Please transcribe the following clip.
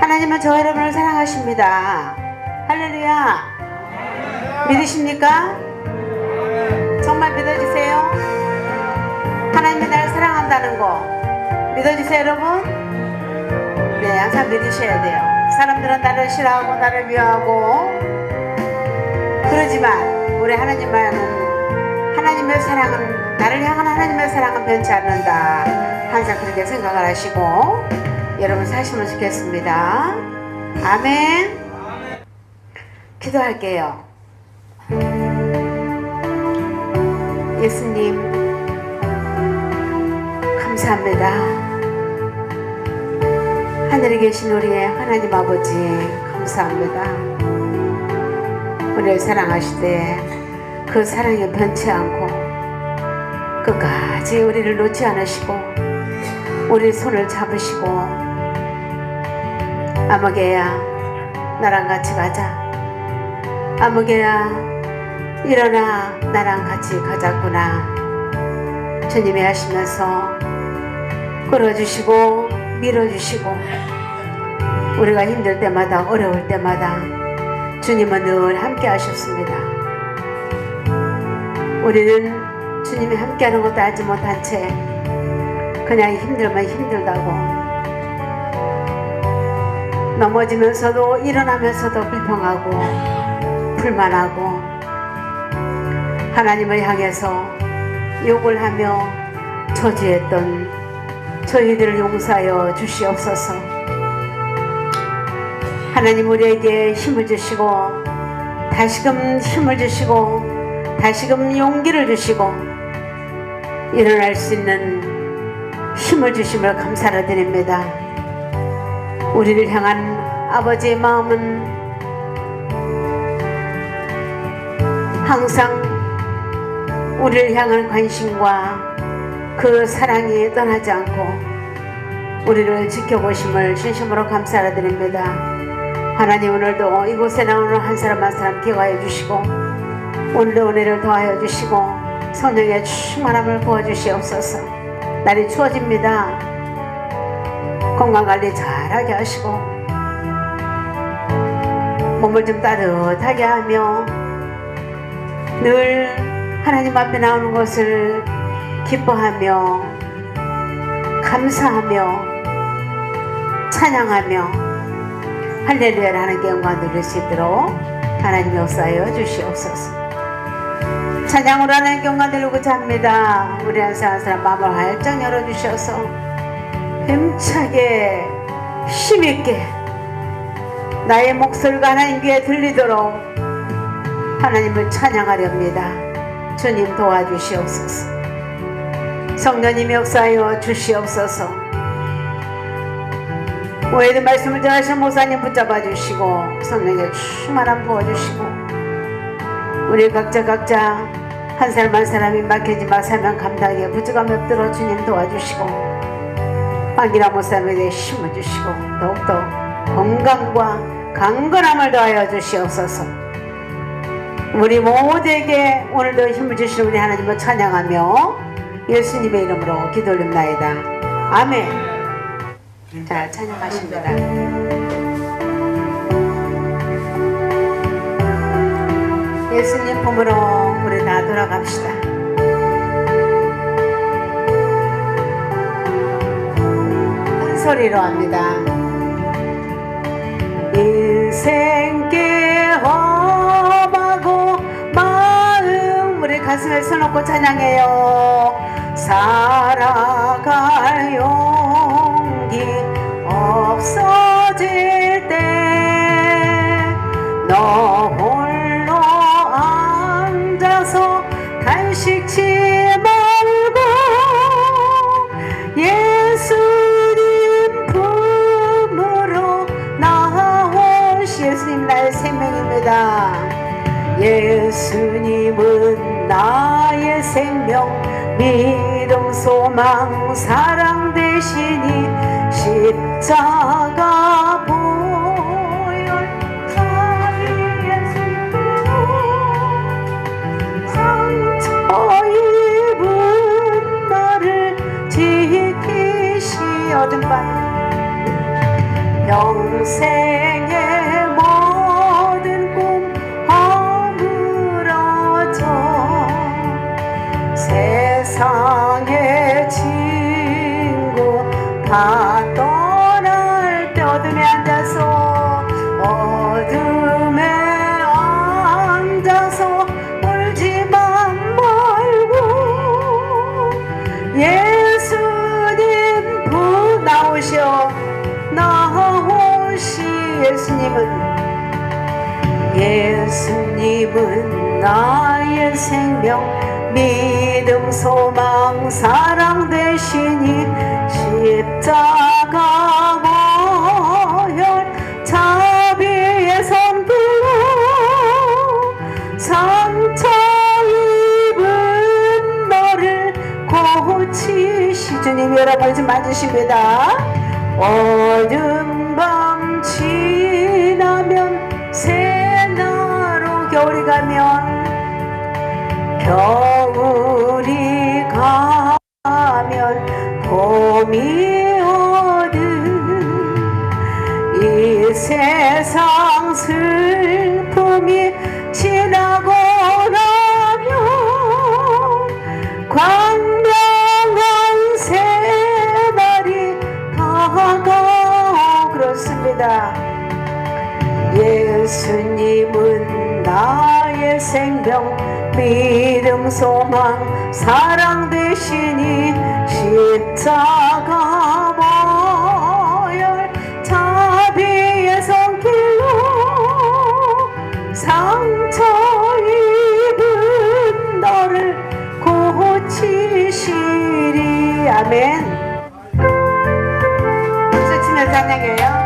하나님은 저 여러분을 사랑하십니다. 할렐루야. 믿으십니까? 정말 믿어주세요. 하나님이 나를 사랑한다는 거 믿어주세요, 여러분. 네, 항상 믿으셔야 돼요. 사람들은 나를 싫어하고 나를 미워하고 그러지만 우리 하나님만은 하나님의 사랑은 나를 향한 하나님의 사랑은 변치 않는다. 항상 그렇게 생각을 하시고 여러분 사시면 좋겠습니다. 아멘. 기도할게요. 예수님 감사합니다. 하늘에 계신 우리의 하나님 아버지 감사합니다. 우리를 사랑하시되 그 사랑에 변치 않고 끝까지 우리를 놓지 않으시고 우리 손을 잡으시고 아무개야 나랑 같이 가자 아무개야 일어나 나랑 같이 가자꾸나 주님이 하시면서 끌어주시고 밀어주시고 우리가 힘들 때마다 어려울 때마다 주님은 늘 함께 하셨습니다. 우리는 주님이 함께하는 것도 알지 못한 채 그냥 힘들면 힘들다고 넘어지면서도 일어나면서도 불평하고 불만하고 하나님을 향해서 욕을 하며 저주했던 저희들을 용서하여 주시옵소서. 하나님 우리에게 힘을 주시고 다시금 힘을 주시고 다시금 용기를 주시고 일어날 수 있는 힘을 주심을 감사를 드립니다. 우리를 향한 아버지의 마음은 항상 우리를 향한 관심과 그 사랑이 떠나지 않고 우리를 지켜보심을 진심으로 감사를 드립니다. 하나님 오늘도 이곳에 나오는 한 사람 한 사람 기억하여 주시고 오늘도 은혜를 더하여 주시고 성령의 충만함을 부어주시옵소서 날이 추워집니다. 건강관리 잘하게 하시고 몸을 좀 따뜻하게 하며 늘 하나님 앞에 나오는 것을 기뻐하며 감사하며 찬양하며 할렐루야라는 영광 누릴 수 있도록 하나님 역사하여 주시옵소서. 찬양으로 하나님 영광 누리고자 합니다. 우리 한 사람 한 사람 마음을 활짝 열어주셔서 힘차게 힘있게 나의 목소리가 하나님 귀에 들리도록 하나님을 찬양하렵니다. 주님 도와주시옵소서. 성령님 역사하여 주시옵소서. 오해의 말씀을 전하신 목사님 붙잡아 주시고 성령의 충만함 부어 주시고 우리 각자 각자 한 사람 한 사람이 막혀지마 사명 감당에 부족함이 없도록 주님 도와주시고 황기라 목사님에게 힘을 주시고 더욱더 건강과 강건함을 더하여 주시옵소서 우리 모두에게 오늘도 힘을 주시는 우리 하나님을 찬양하며 예수님의 이름으로 기도 올립나이다. 아멘. 자, 찬양하십니다. 예수님 품으로 우리 다 돌아갑시다. 소리로 합니다. 인생께 험하고 마음 우리 가슴에 써놓고 찬양해요 살아갈 용기 없어질 때너 홀로 앉아서 단식치 생명 믿음 소망 사랑 되시니 십자가 보혈 상처 입은 나를 지키시 어둠 밤 평생 예수님은 나의 생명 믿음 소망 사랑 되시니 십자가 모혈 자비의 손길로 상처 입은 너를 고치시 주님 여러분 좀 맞으십니다. 어두 겨울이 가면 봄이 오듯 이 세상 슬픔이 지나고 나면 광명한 새날이 다가오. 그렇습니다. 예수님은 나의 생명 믿음 소망 사랑 되시니 십자가 모열. 자비의 손길로 상처 입은 너를 고치시리. 아멘. 치며 찬양해요